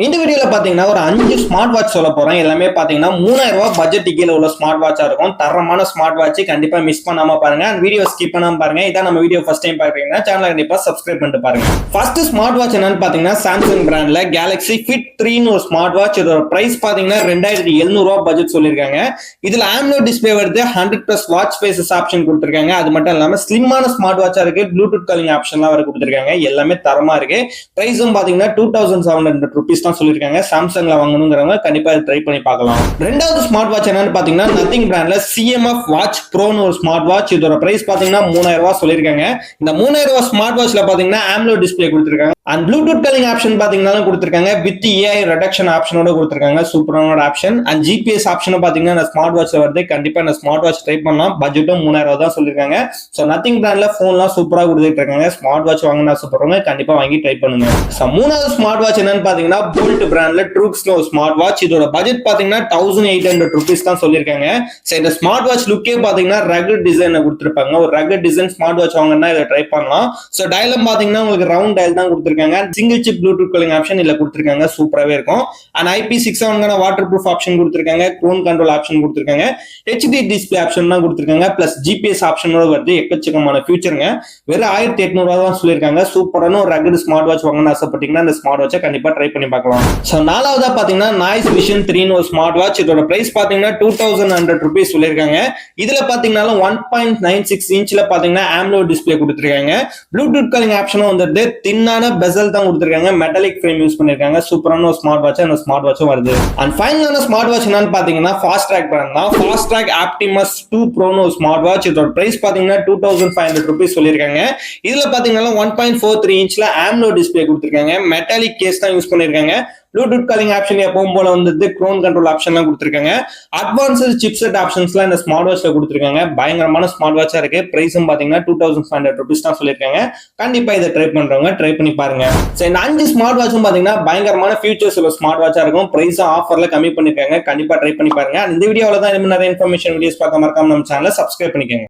இந்த வீடியோல பாத்தீங்கன்னா ஒரு அஞ்சு ஸ்மார்ட் வாட்ச் சொல்ல போறோம் எல்லாமே பாத்தீங்கன்னா மூணாயிரம் ரூபாய் பட்ஜெட் கீழே உள்ள ஸ்மார்ட் வாட்சா இருக்கும். தரமான ஸ்மார்ட் வாட்ச் கண்டிப்பா மிஸ் பண்ணாம பாருங்க. அந்த வீடியோ ஸ்கிப் பண்ணாம பாருங்க. இதான் நம்ம வீடியோ ஃபர்ஸ்ட் டைம் பாக்குறீங்கன்னா சேனலை கண்டிப்பா சப்ஸ்கிரைப் பண்ணிட்டு பாருங்க. ஃபர்ஸ்ட் ஸ்மார்ட் வாட்ச் என்னன்னு பாத்தீங்கன்னா சாம்சங் பிராண்ட்ல கேலக்ஸி ஃபிட் த்ரீன்னு ஒரு ஸ்மார்ட் வாட்ச் இதோட பிரைஸ் பாத்தீங்கன்னா ரெண்டாயிரத்தி எழுநூறு ரூபாய் பட்ஜெட் சொல்லிருக்காங்க இதுல ஆம்லோ டிஸ்பிளே வருது. Hundred plus watch faces option கொடுத்துருக்காங்க. அது மட்டும் இல்லாம ஸ்லிம்மான ஸ்மார்ட் வாட்சா இருக்கு. ப்ளூடூத் காலிங் ஆப்ஷன்லாம் வர கொடுத்துருக்காங்க. எல்லாமே தரமா இருக்கு. பிரைஸும் பாத்தீங்கன்னா two thousand seven hundred rupees தான் சொல்லியிருக்காங்க. சாம்சங்ல வாங்கணுங்கிறவங்க கண்டிப்பா ட்ரை பண்ணி பார்க்கலாம். ரெண்டாவது ஸ்மார்ட் வாட்ச் என்னன்னு பாத்தீங்கன்னா நத்திங் பிராண்ட்ல சிஎம்எஃப் வாட்ச் ப்ரோன்னு ஒரு ஸ்மார்ட் வாட்ச் இதோட பிரைஸ் பாத்தீங்கன்னா மூணாயிரம் ரூபாய் சொல்லியிருக்காங்க. இந்த மூணாயிரம் ரூபாய் ஸ்மார்ட் வாட்ச்ல பாத்தீங்கன்னா ஆம்லோ டிஸ்பிளே கொடுத்துருக்காங்க. அண்ட் ப்ளூடூத் காலிங் ஆப்ஷன் பார்த்தீங்கன்னா கொடுத்துருக்காங்க. வித் ஏஐ ரெடக்ஷன் ஆப்ஷனோட கொடுத்துருக்காங்க. சூப்பரான ஆப்ஷன் அண்ட் ஜிபிஎஸ் ஆப்ஷனும் பார்த்தீங்கன்னா நான் ஸ்மார்ட் வாட்ச்ல வருது. கண்டிப்பாக இந்த ஸ்மார்ட் வாட்ச் ட்ரை பண்ணலாம் பட்ஜெட்டும் மூணாயிரம் தான் சொல்லியிருக்காங்க. ஸோ நத்திங் பிராண்ட்ல ஃபோன்லாம் சூப்பராக கொடுத்துட்டு இருக்காங்க. ஸ்மார்ட் வாட்ச் வாங்கினா சூப்பர்வங்க கண்டிப்பாக வாங்கி ட்ரை பண்ணுங்க. ஸோ மூணாவது ஸ்மார்ட் வாட்ச் என்னன்னு பாத்தீங்கன்னா போல்ட் பிராண்ட்ல ட்ரூக்ஸ்ல ஒரு ஸ்மார்ட் வாட்ச் இதோட பட்ஜெட் பார்த்தீங்கன்னா தௌசண்ட் எயிட் ஹண்ட்ரட் ருபீஸ் தான் சொல்லியிருக்காங்க. ஸோ இந்த ஸ்மார்ட் வாட்ச் லுக்கே பார்த்தீங்கன்னா ரகட் டிசைனை கொடுத்துருப்பாங்க. ஒரு ரகட் டிசைன் ஸ்மார்ட் வாட்ச் வாங்கினா இதை ட்ரை பண்ணலாம். ஸோ டயலம் பார்த்தீங்கன்னா உங்களுக்கு ரவுண்ட் டயல் தான் கொடுத்துருக்காங்க. Single chip Bluetooth calling option இல்ல கொடுத்துருக்காங்க. சூப்பராகவே இருக்கும். அண்ட் ஐபி சிக்ஸ் செவன்கான வாட்டர் ப்ரூஃப் ஆப்ஷன் கொடுத்துருக்காங்க. க்ரோன் கண்ட்ரோல் ஆப்ஷன் கொடுத்துருக்காங்க. ஹெச்டி டிஸ்பிளே ஆப்ஷன் தான் கொடுத்துருக்காங்க. பிளஸ் ஜிபிஎஸ் ஆப்ஷனோட வருது. எக்கச்சக்கமான ஃபியூச்சருங்க வெறும் ஆயிரத்தி எட்நூறுவா தான் சொல்லியிருக்காங்க. சூப்பரான ஒரு ரகட் ஸ்மார்ட் வாட்ச் வாங்கணும்னு ஆசைப்பட்டீங்கன்னா அந்த ஸ்மார்ட் வாட்சை கண்டிப்பா ட்ரை பண்ணி பார்க்கலாம். ஸோ நாலாவதா பாத்தீங்கன்னா நாய்ஸ் விஷன் த்ரீன்னு ஒரு ஸ்மார்ட் வாட்ச் இதோட பிரைஸ் பாத்தீங்கன்னா டூ தௌசண்ட் ஹண்ட்ரட் ருபீஸ் சொல்லியிருக்காங்க. இதுல பாத்தீங்கன்னா ஒன் பாயிண்ட் நைன் சிக்ஸ் இன்ச்ல பாத்தீங்கன்னா ஆம்லோ டிஸ்பிளே கொடுத்துருக்காங்க. ப்ளூடூத் காலிங் ஆப்ஷனும் வந்துருது. தின்னான பெசல் தான் கொடுத்துருக்காங்க. மெட்டாலிக் ஃப்ரேம் யூஸ் பண்ணிருக்காங்க. சூப்பரான ஒரு ஸ்மார்ட் வாட்ச் அந்த ஸ்மார்ட் வாட்சும் வருது. அண்ட் ஃபைனலான ஸ்மார்ட் வாட்ச் என்னன்னு பாத்தீங்கன்னா ஃபாஸ்ட் ட்ராக் பிராண்ட் தான். ஃபாஸ்ட் ட்ராக் ஆப்டிமஸ் டூ ப்ரோனோ ஸ்மார்ட் வாட்ச் இதோட பிரைஸ் பாத்தீங்கன்னா two thousand five hundred rupees சொல்லியிருக்காங்க. இதுல பாத்தீங்கன்னா ஒன் பாயிண்ட் ஃபோர் த்ரீ இன்ச்ல ஆம்லோ டிஸ்பிளே கொடுத்துருக்காங்க. மெட்டாலிக் கேஸ் தான் யூஸ் பண்ணிருக்காங்க. ப்ளூடூத் காலிங் ஆப்ஷன் எப்பவும் போல வந்து க்ரோன் கண்ட்ரோல் ஆப்ஷன்லாம் கொடுத்துருக்காங்க. அட்வான்ஸ்டு சிப்செட் ஆப்ஷன்ஸ்லாம் இந்த ஸ்மார்ட் வாட்ச்ல கொடுத்துருக்காங்க. பயங்கரமான ஸ்மார்ட் வாட்சா இருக்கு பிரைஸும் பாத்தீங்கன்னா two thousand five hundred rupees தான் சொல்லியிருக்காங்க. கண்டிப்பா இதை ட்ரை பண்றவங்க ட்ரை பண்ணி பாருங்க. சரி இந்த அஞ்சு ஸ்மார்ட் வாட்சும் பாத்தீங்கன்னா பயங்கரமான ஃபியூச்சர்ஸ் உள்ள ஸ்மார்ட் வாட்சா இருக்கும் பிரைஸும் ஆஃபர்ல கம்மி பண்ணிருக்காங்க. கண்டிப்பா ட்ரை பண்ணி பாருங்க. இந்த வீடியோவில் தான் இன்னும் நிறைய இன்ஃபர்மேஷன் வீடியோஸ் பார்க்க மறக்காம நம்ம சேனலை சப்ஸ்கிரைப் பண்ணிக்கோங்க.